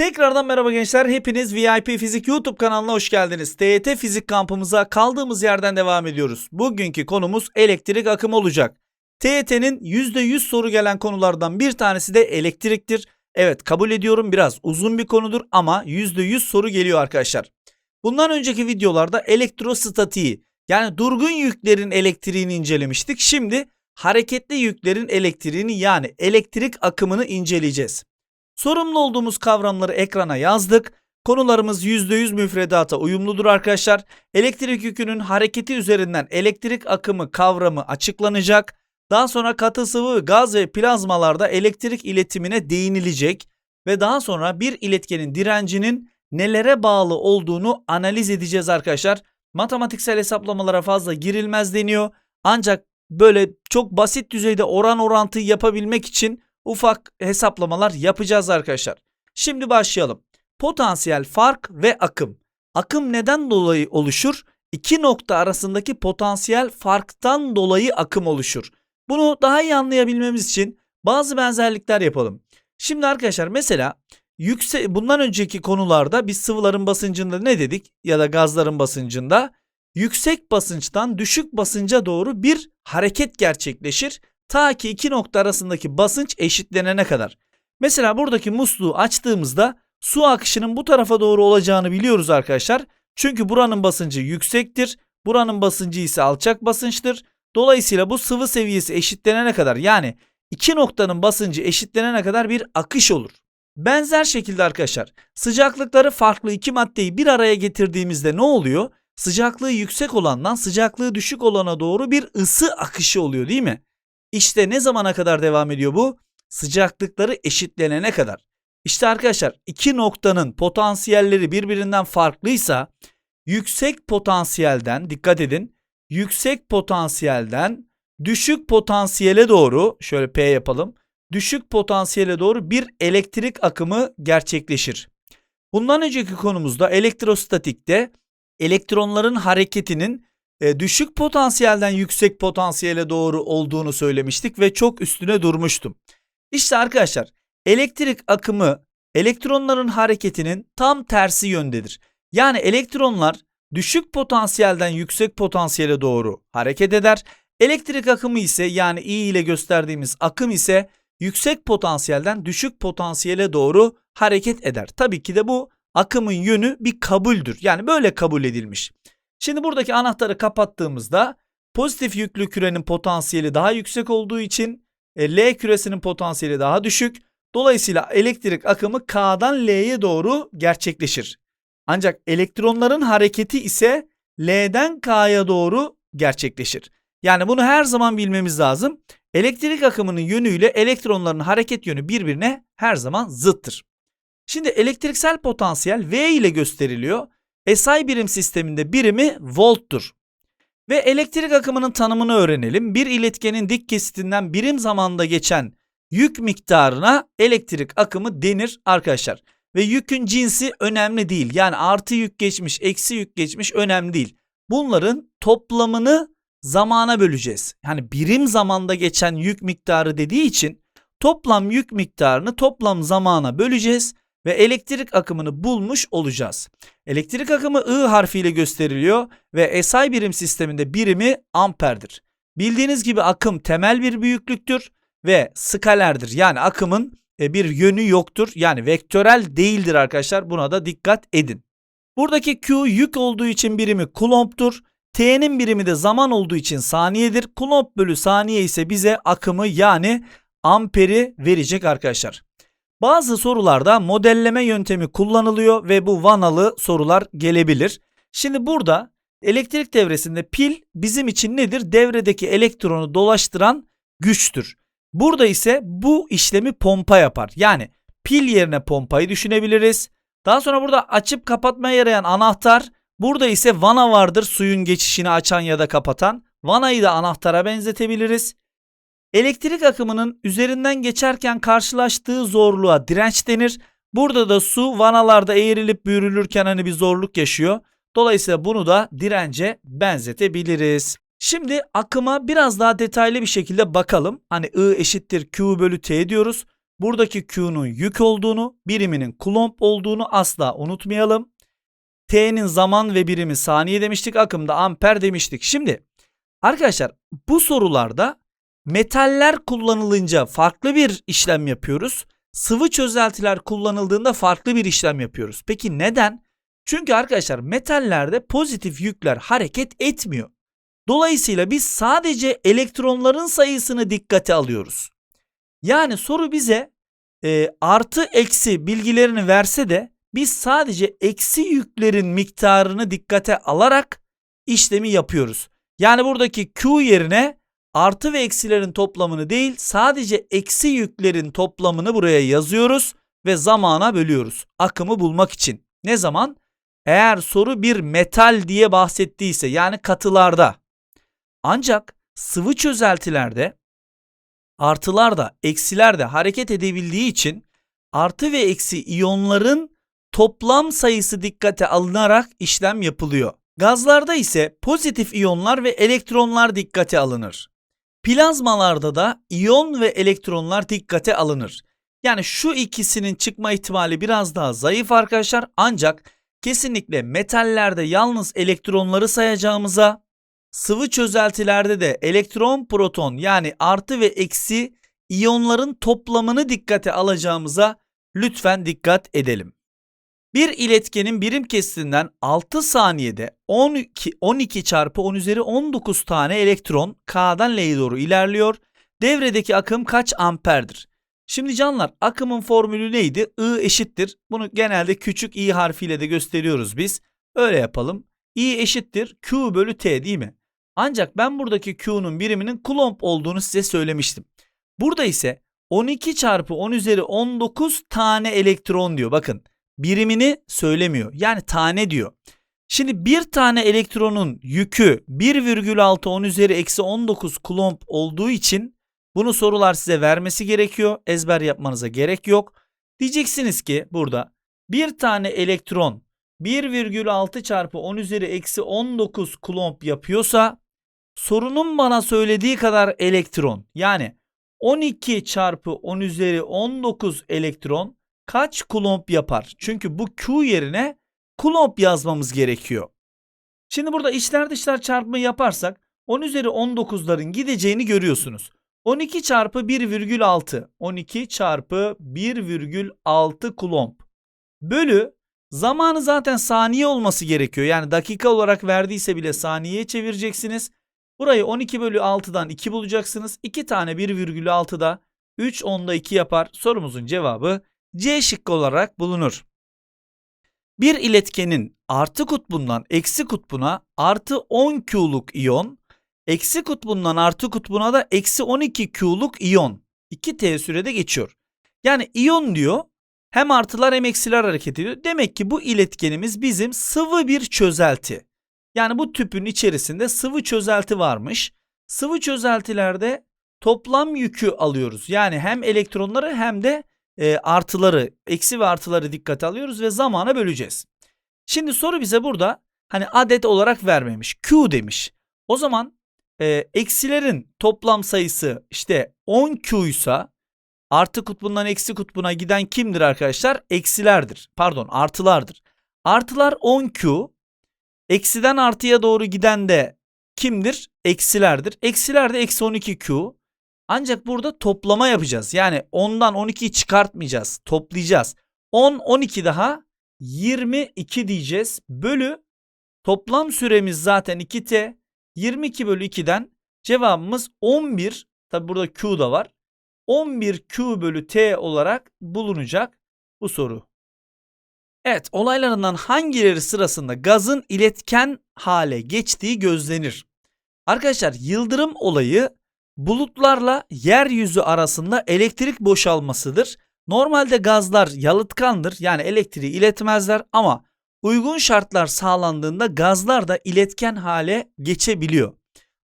Tekrardan merhaba gençler. Hepiniz VIP Fizik YouTube kanalına hoş geldiniz. TYT Fizik kampımıza kaldığımız yerden devam ediyoruz. Bugünkü konumuz elektrik akımı olacak. TYT'nin %100 soru gelen konulardan bir tanesi de elektriktir. Evet kabul ediyorum biraz uzun bir konudur ama %100 soru geliyor arkadaşlar. Bundan önceki videolarda elektrostatiği yani durgun yüklerin elektriğini incelemiştik. Şimdi hareketli yüklerin elektriğini yani elektrik akımını inceleyeceğiz. Sorumlu olduğumuz kavramları ekrana yazdık. Konularımız %100 müfredata uyumludur arkadaşlar. Elektrik yükünün hareketi üzerinden elektrik akımı kavramı açıklanacak. Daha sonra katı sıvı, gaz ve plazmalarda elektrik iletimine değinilecek ve daha sonra bir iletkenin direncinin nelere bağlı olduğunu analiz edeceğiz arkadaşlar. Matematiksel hesaplamalara fazla girilmez deniyor. Ancak böyle çok basit düzeyde oran orantı yapabilmek için ufak hesaplamalar yapacağız arkadaşlar. Şimdi başlayalım. Potansiyel fark ve akım. Akım neden dolayı oluşur? İki nokta arasındaki potansiyel farktan dolayı akım oluşur. Bunu daha iyi anlayabilmemiz için bazı benzerlikler yapalım. Şimdi arkadaşlar mesela yüksek bundan önceki konularda biz sıvıların basıncında ne dedik ya da gazların basıncında yüksek basınçtan düşük basınca doğru bir hareket gerçekleşir ta ki iki nokta arasındaki basınç eşitlenene kadar. Mesela buradaki musluğu açtığımızda su akışının bu tarafa doğru olacağını biliyoruz arkadaşlar. Çünkü buranın basıncı yüksektir. Buranın basıncı ise alçak basınçtır. Dolayısıyla bu sıvı seviyesi eşitlenene kadar yani iki noktanın basıncı eşitlenene kadar bir akış olur. Benzer şekilde arkadaşlar sıcaklıkları farklı iki maddeyi bir araya getirdiğimizde ne oluyor? Sıcaklığı yüksek olandan sıcaklığı düşük olana doğru bir ısı akışı oluyor değil mi? İşte ne zamana kadar devam ediyor bu? Sıcaklıkları eşitlenene kadar. İşte arkadaşlar iki noktanın potansiyelleri birbirinden farklıysa yüksek potansiyelden dikkat edin yüksek potansiyelden düşük potansiyele doğru şöyle P yapalım. Düşük potansiyele doğru bir elektrik akımı gerçekleşir. Bundan önceki konumuzda elektrostatikte elektronların hareketinin e, düşük potansiyelden yüksek potansiyele doğru olduğunu söylemiştik ve çok üstüne durmuştum. İşte arkadaşlar elektrik akımı elektronların hareketinin tam tersi yöndedir. Yani elektronlar düşük potansiyelden yüksek potansiyele doğru hareket eder. Elektrik akımı ise yani I ile gösterdiğimiz akım ise yüksek potansiyelden düşük potansiyele doğru hareket eder. Tabii ki de bu akımın yönü bir kabuldür. Yani böyle kabul edilmiş. Şimdi buradaki anahtarı kapattığımızda pozitif yüklü kürenin potansiyeli daha yüksek olduğu için e, L küresinin potansiyeli daha düşük. Dolayısıyla elektrik akımı K'dan L'ye doğru gerçekleşir. Ancak elektronların hareketi ise L'den K'ya doğru gerçekleşir. Yani bunu her zaman bilmemiz lazım. Elektrik akımının yönüyle elektronların hareket yönü birbirine her zaman zıttır. Şimdi elektriksel potansiyel V ile gösteriliyor. SI birim sisteminde birimi volttur. Ve elektrik akımının tanımını öğrenelim. Bir iletkenin dik kesitinden birim zamanda geçen yük miktarına elektrik akımı denir arkadaşlar. Ve yükün cinsi önemli değil. Yani artı yük geçmiş, eksi yük geçmiş önemli değil. Bunların toplamını zamana böleceğiz. Yani birim zamanda geçen yük miktarı dediği için toplam yük miktarını toplam zamana böleceğiz ve elektrik akımını bulmuş olacağız. Elektrik akımı I harfiyle gösteriliyor ve SI birim sisteminde birimi amperdir. Bildiğiniz gibi akım temel bir büyüklüktür ve skalerdir. Yani akımın e, bir yönü yoktur. Yani vektörel değildir arkadaşlar. Buna da dikkat edin. Buradaki Q yük olduğu için birimi coulomb'tur. T'nin birimi de zaman olduğu için saniyedir. Coulomb bölü saniye ise bize akımı yani amperi verecek arkadaşlar. Bazı sorularda modelleme yöntemi kullanılıyor ve bu vanalı sorular gelebilir. Şimdi burada elektrik devresinde pil bizim için nedir? Devredeki elektronu dolaştıran güçtür. Burada ise bu işlemi pompa yapar. Yani pil yerine pompayı düşünebiliriz. Daha sonra burada açıp kapatmaya yarayan anahtar. Burada ise vana vardır suyun geçişini açan ya da kapatan. Vanayı da anahtara benzetebiliriz. Elektrik akımının üzerinden geçerken karşılaştığı zorluğa direnç denir. Burada da su vanalarda eğrilip büyürülürken hani bir zorluk yaşıyor. Dolayısıyla bunu da dirence benzetebiliriz. Şimdi akıma biraz daha detaylı bir şekilde bakalım. Hani I eşittir Q bölü T diyoruz. buradaki Q'nun yük olduğunu, biriminin kulomb olduğunu asla unutmayalım. T'nin zaman ve birimi saniye demiştik. Akımda amper demiştik. Şimdi arkadaşlar bu sorularda metaller kullanılınca farklı bir işlem yapıyoruz. Sıvı çözeltiler kullanıldığında farklı bir işlem yapıyoruz. Peki neden? Çünkü arkadaşlar metallerde pozitif yükler hareket etmiyor. Dolayısıyla biz sadece elektronların sayısını dikkate alıyoruz. Yani soru bize e, artı eksi bilgilerini verse de biz sadece eksi yüklerin miktarını dikkate alarak işlemi yapıyoruz. Yani buradaki Q yerine artı ve eksilerin toplamını değil sadece eksi yüklerin toplamını buraya yazıyoruz ve zamana bölüyoruz. Akımı bulmak için. Ne zaman? Eğer soru bir metal diye bahsettiyse yani katılarda. Ancak sıvı çözeltilerde artılar da eksiler de hareket edebildiği için artı ve eksi iyonların toplam sayısı dikkate alınarak işlem yapılıyor. Gazlarda ise pozitif iyonlar ve elektronlar dikkate alınır. Plazmalarda da iyon ve elektronlar dikkate alınır. Yani şu ikisinin çıkma ihtimali biraz daha zayıf arkadaşlar ancak kesinlikle metallerde yalnız elektronları sayacağımıza sıvı çözeltilerde de elektron proton yani artı ve eksi iyonların toplamını dikkate alacağımıza lütfen dikkat edelim. Bir iletkenin birim kesitinden 6 saniyede 12, 12 çarpı 10 üzeri 19 tane elektron K'dan L'ye doğru ilerliyor. Devredeki akım kaç amperdir? Şimdi canlar akımın formülü neydi? I eşittir. Bunu genelde küçük i harfiyle de gösteriyoruz biz. Öyle yapalım. I eşittir Q bölü T değil mi? Ancak ben buradaki Q'nun biriminin Coulomb olduğunu size söylemiştim. Burada ise 12 çarpı 10 üzeri 19 tane elektron diyor. Bakın birimini söylemiyor. Yani tane diyor. Şimdi bir tane elektronun yükü 1,6 10 üzeri eksi 19 Coulomb olduğu için bunu sorular size vermesi gerekiyor. Ezber yapmanıza gerek yok. Diyeceksiniz ki burada bir tane elektron 1,6 çarpı 10 üzeri eksi 19 Coulomb yapıyorsa sorunun bana söylediği kadar elektron yani 12 çarpı 10 üzeri 19 elektron kaç Coulomb yapar? Çünkü bu Q yerine Coulomb yazmamız gerekiyor. Şimdi burada içler dışlar çarpımı yaparsak 10 üzeri 19'ların gideceğini görüyorsunuz. 12 çarpı 1,6 12 çarpı 1,6 Coulomb bölü zamanı zaten saniye olması gerekiyor. Yani dakika olarak verdiyse bile saniyeye çevireceksiniz. Burayı 12 bölü 6'dan 2 bulacaksınız. 2 tane 1,6'da 3 onda 2 yapar. Sorumuzun cevabı C şıkkı olarak bulunur. Bir iletkenin artı kutbundan eksi kutbuna artı 10 Q'luk iyon, eksi kutbundan artı kutbuna da eksi 12 Q'luk iyon 2T sürede geçiyor. Yani iyon diyor hem artılar hem eksiler hareket ediyor. Demek ki bu iletkenimiz bizim sıvı bir çözelti. Yani bu tüpün içerisinde sıvı çözelti varmış. Sıvı çözeltilerde toplam yükü alıyoruz. Yani hem elektronları hem de e, artıları, eksi ve artıları dikkate alıyoruz ve zamana böleceğiz. Şimdi soru bize burada hani adet olarak vermemiş. Q demiş. O zaman e, eksilerin toplam sayısı işte 10Q ise artı kutbundan eksi kutbuna giden kimdir arkadaşlar? Eksilerdir. Pardon artılardır. Artılar 10Q. Eksiden artıya doğru giden de kimdir? Eksilerdir. Eksiler de eksi 12Q. Ancak burada toplama yapacağız. Yani 10'dan 12'yi çıkartmayacağız. Toplayacağız. 10, 12 daha 22 diyeceğiz. Bölü toplam süremiz zaten 2T. 22 bölü 2'den cevabımız 11. Tabi burada Q da var. 11 Q bölü T olarak bulunacak bu soru. Evet olaylarından hangileri sırasında gazın iletken hale geçtiği gözlenir. Arkadaşlar yıldırım olayı bulutlarla yeryüzü arasında elektrik boşalmasıdır. Normalde gazlar yalıtkandır yani elektriği iletmezler ama uygun şartlar sağlandığında gazlar da iletken hale geçebiliyor.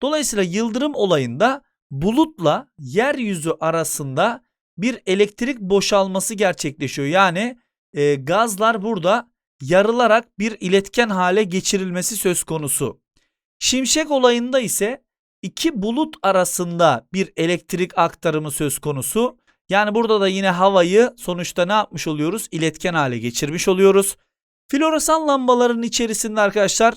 Dolayısıyla yıldırım olayında bulutla yeryüzü arasında bir elektrik boşalması gerçekleşiyor. Yani e, gazlar burada yarılarak bir iletken hale geçirilmesi söz konusu. Şimşek olayında ise iki bulut arasında bir elektrik aktarımı söz konusu. Yani burada da yine havayı sonuçta ne yapmış oluyoruz? İletken hale geçirmiş oluyoruz. Floresan lambaların içerisinde arkadaşlar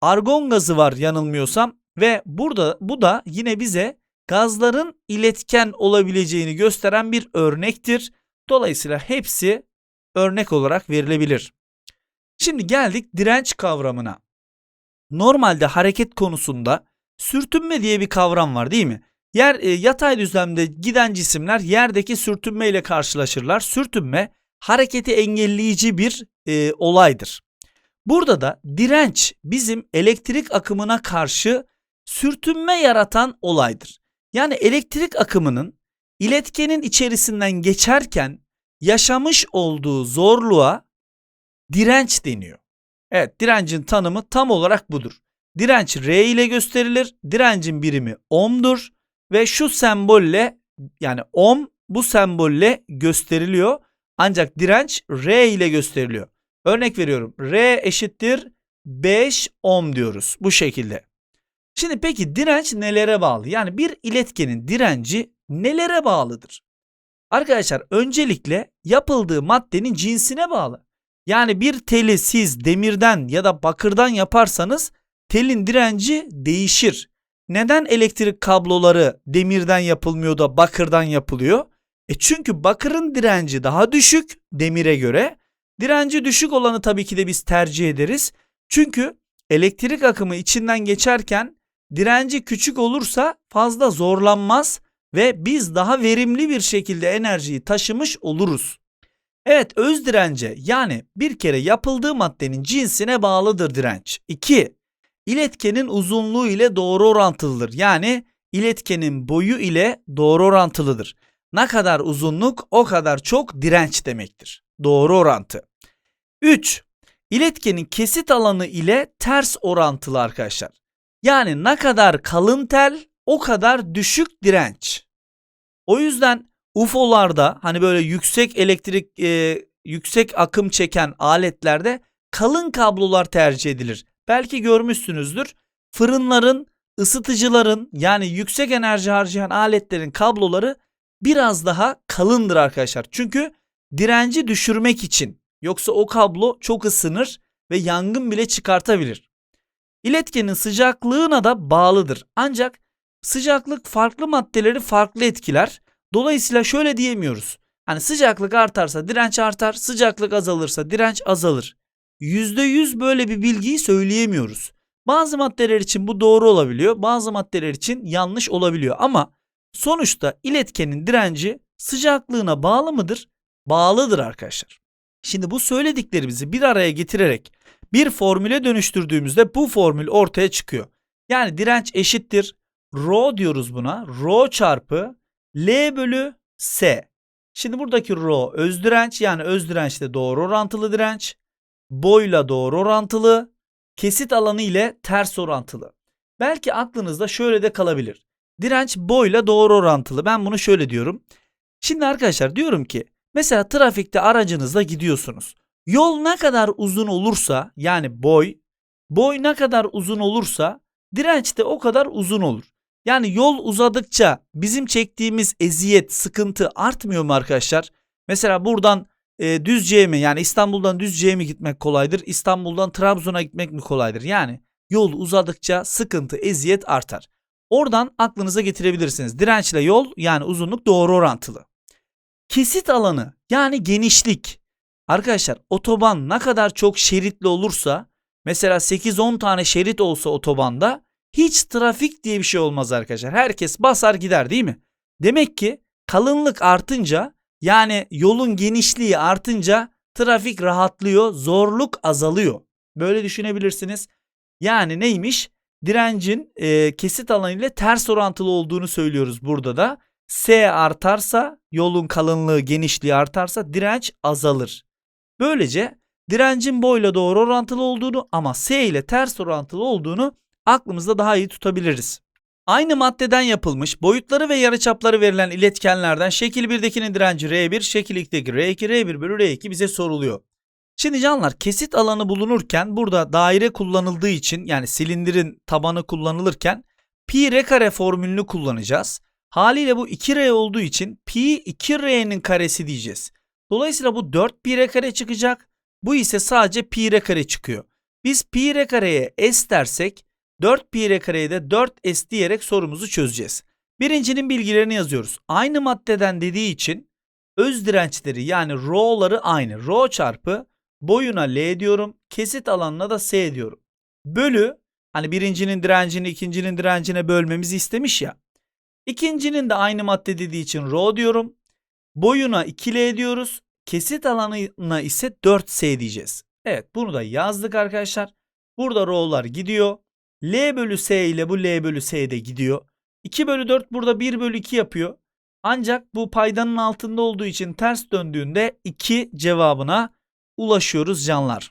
argon gazı var yanılmıyorsam ve burada bu da yine bize gazların iletken olabileceğini gösteren bir örnektir. Dolayısıyla hepsi örnek olarak verilebilir. Şimdi geldik direnç kavramına. Normalde hareket konusunda sürtünme diye bir kavram var değil mi? Yer e, yatay düzlemde giden cisimler yerdeki sürtünme ile karşılaşırlar. Sürtünme hareketi engelleyici bir e, olaydır. Burada da direnç bizim elektrik akımına karşı sürtünme yaratan olaydır. Yani elektrik akımının iletkenin içerisinden geçerken yaşamış olduğu zorluğa direnç deniyor. Evet direncin tanımı tam olarak budur. Direnç R ile gösterilir. Direncin birimi ohm'dur ve şu sembolle yani ohm bu sembolle gösteriliyor. Ancak direnç R ile gösteriliyor. Örnek veriyorum. R eşittir 5 ohm diyoruz bu şekilde. Şimdi peki direnç nelere bağlı? Yani bir iletkenin direnci nelere bağlıdır? Arkadaşlar öncelikle yapıldığı maddenin cinsine bağlı. Yani bir teli siz demirden ya da bakırdan yaparsanız telin direnci değişir. Neden elektrik kabloları demirden yapılmıyor da bakırdan yapılıyor? E çünkü bakırın direnci daha düşük demire göre. Direnci düşük olanı tabii ki de biz tercih ederiz. Çünkü elektrik akımı içinden geçerken direnci küçük olursa fazla zorlanmaz ve biz daha verimli bir şekilde enerjiyi taşımış oluruz. Evet öz dirence yani bir kere yapıldığı maddenin cinsine bağlıdır direnç. 2. İletkenin uzunluğu ile doğru orantılıdır. Yani iletkenin boyu ile doğru orantılıdır. Ne kadar uzunluk o kadar çok direnç demektir. Doğru orantı. 3. İletkenin kesit alanı ile ters orantılı arkadaşlar. Yani ne kadar kalın tel o kadar düşük direnç. O yüzden UFO'larda hani böyle yüksek elektrik e, yüksek akım çeken aletlerde kalın kablolar tercih edilir. Belki görmüşsünüzdür. Fırınların, ısıtıcıların yani yüksek enerji harcayan aletlerin kabloları biraz daha kalındır arkadaşlar. Çünkü direnci düşürmek için. Yoksa o kablo çok ısınır ve yangın bile çıkartabilir. İletkenin sıcaklığına da bağlıdır. Ancak sıcaklık farklı maddeleri farklı etkiler. Dolayısıyla şöyle diyemiyoruz. Hani sıcaklık artarsa direnç artar, sıcaklık azalırsa direnç azalır. %100 böyle bir bilgiyi söyleyemiyoruz. Bazı maddeler için bu doğru olabiliyor, bazı maddeler için yanlış olabiliyor ama sonuçta iletkenin direnci sıcaklığına bağlı mıdır? Bağlıdır arkadaşlar. Şimdi bu söylediklerimizi bir araya getirerek bir formüle dönüştürdüğümüzde bu formül ortaya çıkıyor. Yani direnç eşittir rho diyoruz buna. Rho çarpı L bölü S. Şimdi buradaki rho öz direnç yani öz dirençle doğru orantılı direnç. Boyla doğru orantılı. Kesit alanı ile ters orantılı. Belki aklınızda şöyle de kalabilir. Direnç boyla doğru orantılı. Ben bunu şöyle diyorum. Şimdi arkadaşlar diyorum ki mesela trafikte aracınızla gidiyorsunuz. Yol ne kadar uzun olursa yani boy, boy ne kadar uzun olursa direnç de o kadar uzun olur. Yani yol uzadıkça bizim çektiğimiz eziyet, sıkıntı artmıyor mu arkadaşlar? Mesela buradan e, Düzce'ye mi yani İstanbul'dan Düzce'ye mi gitmek kolaydır? İstanbul'dan Trabzon'a gitmek mi kolaydır? Yani yol uzadıkça sıkıntı, eziyet artar. Oradan aklınıza getirebilirsiniz. Dirençle yol yani uzunluk doğru orantılı. Kesit alanı yani genişlik. Arkadaşlar otoban ne kadar çok şeritli olursa mesela 8-10 tane şerit olsa otobanda hiç trafik diye bir şey olmaz arkadaşlar. Herkes basar gider değil mi? Demek ki kalınlık artınca yani yolun genişliği artınca trafik rahatlıyor, zorluk azalıyor. Böyle düşünebilirsiniz. Yani neymiş? Direncin e, kesit alanı ile ters orantılı olduğunu söylüyoruz burada da. S artarsa, yolun kalınlığı, genişliği artarsa direnç azalır. Böylece direncin boyla doğru orantılı olduğunu ama S ile ters orantılı olduğunu aklımızda daha iyi tutabiliriz. Aynı maddeden yapılmış boyutları ve yarıçapları verilen iletkenlerden şekil 1'dekinin direnci R1, şekil 2'deki R2, R1 bölü R2 bize soruluyor. Şimdi canlar kesit alanı bulunurken burada daire kullanıldığı için yani silindirin tabanı kullanılırken pi r kare formülünü kullanacağız. Haliyle bu 2R olduğu için pi 2R'nin karesi diyeceğiz. Dolayısıyla bu 4 pi R kare çıkacak. Bu ise sadece pi R kare çıkıyor. Biz pi R kareye S dersek 4 pi R kareye de 4S diyerek sorumuzu çözeceğiz. Birincinin bilgilerini yazıyoruz. Aynı maddeden dediği için öz dirençleri yani rho'ları aynı. Rho çarpı boyuna L diyorum. Kesit alanına da S diyorum. Bölü hani birincinin direncini ikincinin direncine bölmemizi istemiş ya. İkincinin de aynı madde dediği için rho diyorum. Boyuna 2L diyoruz. Kesit alanına ise 4S diyeceğiz. Evet bunu da yazdık arkadaşlar. Burada rho'lar gidiyor. L bölü S ile bu L bölü S de gidiyor. 2 bölü 4 burada 1 bölü 2 yapıyor. Ancak bu paydanın altında olduğu için ters döndüğünde 2 cevabına ulaşıyoruz canlar.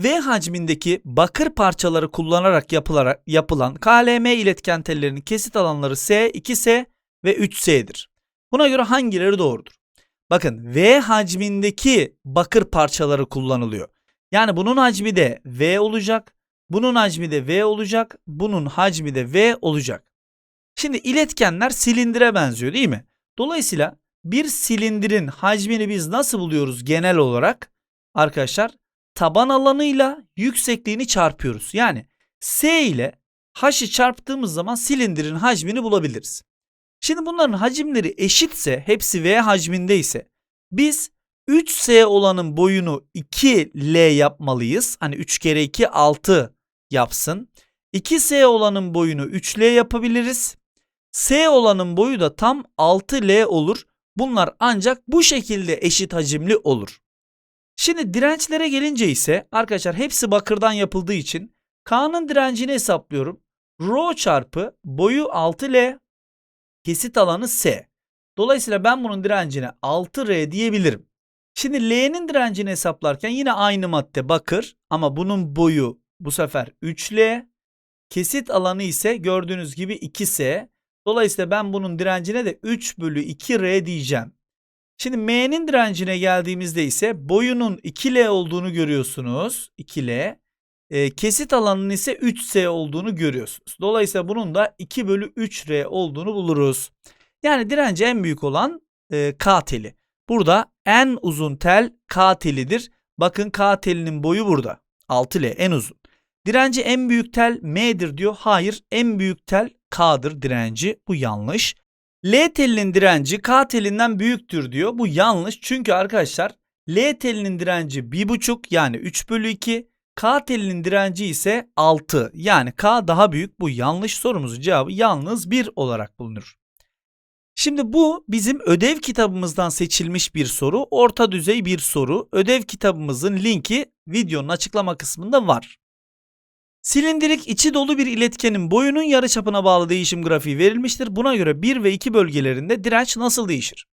V hacmindeki bakır parçaları kullanarak yapılarak yapılan KLM iletken tellerinin kesit alanları S, 2S ve 3S'dir. Buna göre hangileri doğrudur? Bakın V hacmindeki bakır parçaları kullanılıyor. Yani bunun hacmi de V olacak, bunun hacmi de V olacak, bunun hacmi de V olacak. Şimdi iletkenler silindire benziyor değil mi? Dolayısıyla bir silindirin hacmini biz nasıl buluyoruz genel olarak? Arkadaşlar taban alanıyla yüksekliğini çarpıyoruz. Yani S ile H'ı çarptığımız zaman silindirin hacmini bulabiliriz. Şimdi bunların hacimleri eşitse hepsi V hacminde ise biz 3S olanın boyunu 2L yapmalıyız. Hani 3 kere 2 6 yapsın. 2S olanın boyunu 3L yapabiliriz. S olanın boyu da tam 6L olur. Bunlar ancak bu şekilde eşit hacimli olur. Şimdi dirençlere gelince ise arkadaşlar hepsi bakırdan yapıldığı için K'nın direncini hesaplıyorum. Rho çarpı boyu 6L kesit alanı S. Dolayısıyla ben bunun direncine 6R diyebilirim. Şimdi L'nin direncini hesaplarken yine aynı madde bakır ama bunun boyu bu sefer 3L. Kesit alanı ise gördüğünüz gibi 2S. Dolayısıyla ben bunun direncine de 3 bölü 2R diyeceğim. Şimdi M'nin direncine geldiğimizde ise boyunun 2L olduğunu görüyorsunuz. 2L. E, kesit alanının ise 3S olduğunu görüyorsunuz. Dolayısıyla bunun da 2 bölü 3R olduğunu buluruz. Yani direnci en büyük olan e, K teli. Burada en uzun tel K telidir. Bakın K telinin boyu burada. 6L en uzun. Direnci en büyük tel M'dir diyor. Hayır en büyük tel K'dır direnci. Bu yanlış. L telinin direnci K telinden büyüktür diyor. Bu yanlış. Çünkü arkadaşlar L telinin direnci 1,5 yani 3 bölü 2. K telinin direnci ise 6 yani K daha büyük. Bu yanlış sorumuzun cevabı yalnız 1 olarak bulunur. Şimdi bu bizim ödev kitabımızdan seçilmiş bir soru. Orta düzey bir soru. Ödev kitabımızın linki videonun açıklama kısmında var. Silindirik içi dolu bir iletkenin boyunun yarıçapına bağlı değişim grafiği verilmiştir. Buna göre 1 ve 2 bölgelerinde direnç nasıl değişir?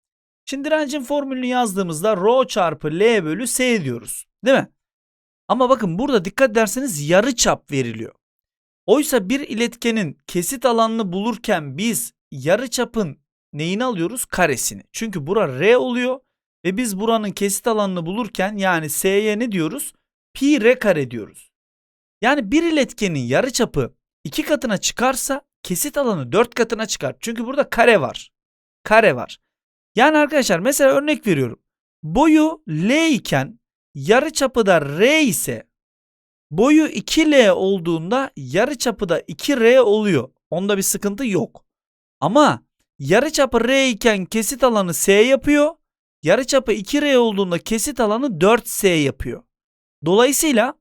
Şimdi direncin formülünü yazdığımızda rho çarpı L bölü S diyoruz. Değil mi? Ama bakın burada dikkat ederseniz yarıçap veriliyor. Oysa bir iletkenin kesit alanını bulurken biz yarıçapın neyini alıyoruz? Karesini. Çünkü bura R oluyor ve biz buranın kesit alanını bulurken yani S'ye ne diyoruz? Pi R kare diyoruz. Yani bir iletkenin yarıçapı iki katına çıkarsa kesit alanı dört katına çıkar. Çünkü burada kare var. Kare var. Yani arkadaşlar mesela örnek veriyorum. Boyu L iken yarıçapı da R ise boyu 2L olduğunda yarıçapı da 2R oluyor. Onda bir sıkıntı yok. Ama yarıçapı R iken kesit alanı S yapıyor. Yarıçapı 2R olduğunda kesit alanı 4S yapıyor. Dolayısıyla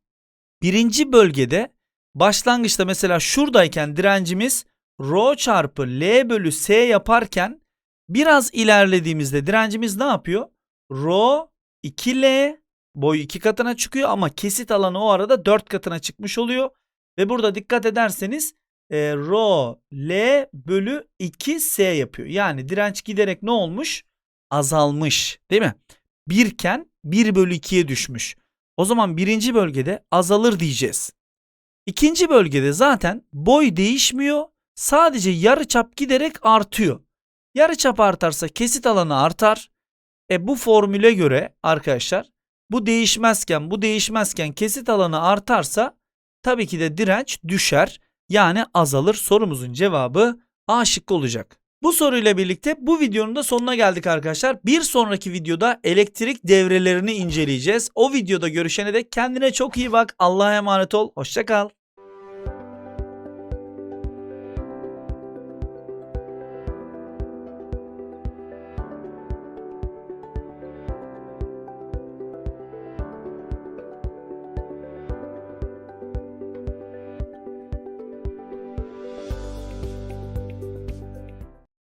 birinci bölgede başlangıçta mesela şuradayken direncimiz rho çarpı L bölü S yaparken biraz ilerlediğimizde direncimiz ne yapıyor? Rho 2L boyu 2 katına çıkıyor ama kesit alanı o arada 4 katına çıkmış oluyor. Ve burada dikkat ederseniz e, rho L bölü 2S yapıyor. Yani direnç giderek ne olmuş? Azalmış değil mi? Birken 1 bölü 2'ye düşmüş. O zaman birinci bölgede azalır diyeceğiz. İkinci bölgede zaten boy değişmiyor. Sadece yarıçap giderek artıyor. Yarıçap artarsa kesit alanı artar. E bu formüle göre arkadaşlar bu değişmezken bu değişmezken kesit alanı artarsa tabii ki de direnç düşer. Yani azalır. Sorumuzun cevabı A şıkkı olacak. Bu soruyla birlikte bu videonun da sonuna geldik arkadaşlar. Bir sonraki videoda elektrik devrelerini inceleyeceğiz. O videoda görüşene dek kendine çok iyi bak. Allah'a emanet ol. Hoşça kal.